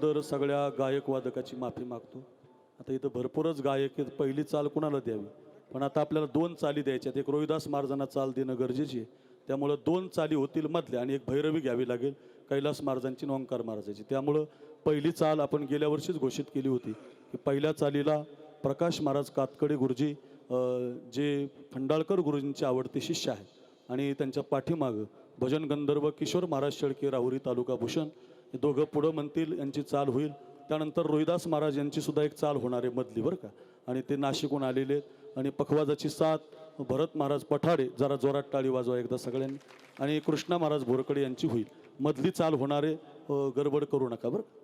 अगोदर सगळ्या गायक वादकाची माफी मागतो. आता इथं भरपूरच गायक आहेत. पहिली चाल कुणाला द्यावी? पण आता आपल्याला दोन चाली द्यायच्यात. एक रोहिदास महाराजांना चाल देणं गरजेची आहे. त्यामुळं दोन चाली होतील मधल्या आणि एक भैरवी घ्यावी लागेल. कैलास महाराजांची आणि ओंकार महाराजांची. त्यामुळं पहिली चाल आपण गेल्या वर्षीच घोषित केली होती की पहिल्या चालीला प्रकाश महाराज कातकडे गुरुजी जे खंडाळकर गुरुजींचे आवडते शिष्य आहे आणि त्यांच्या पाठीमागं भजन गंधर्व किशोर महाराज शेळके राहुरी तालुका भूषण हे दोघं पुढं म्हणतील यांची चाल होईल. त्यानंतर रोहिदास महाराज यांची सुद्धा एक चाल होणार आहे मधली बरं का? आणि ते नाशिकहून आलेले आहेत. आणि पखवाजाची साथ भरत महाराज पठाडे जरा जोरात टाळी वाजवा एकदा सगळ्यांनी. आणि कृष्णा महाराज भोरकडे यांची होईल. मधली चाल होणारे गडबड करू नका बरं का?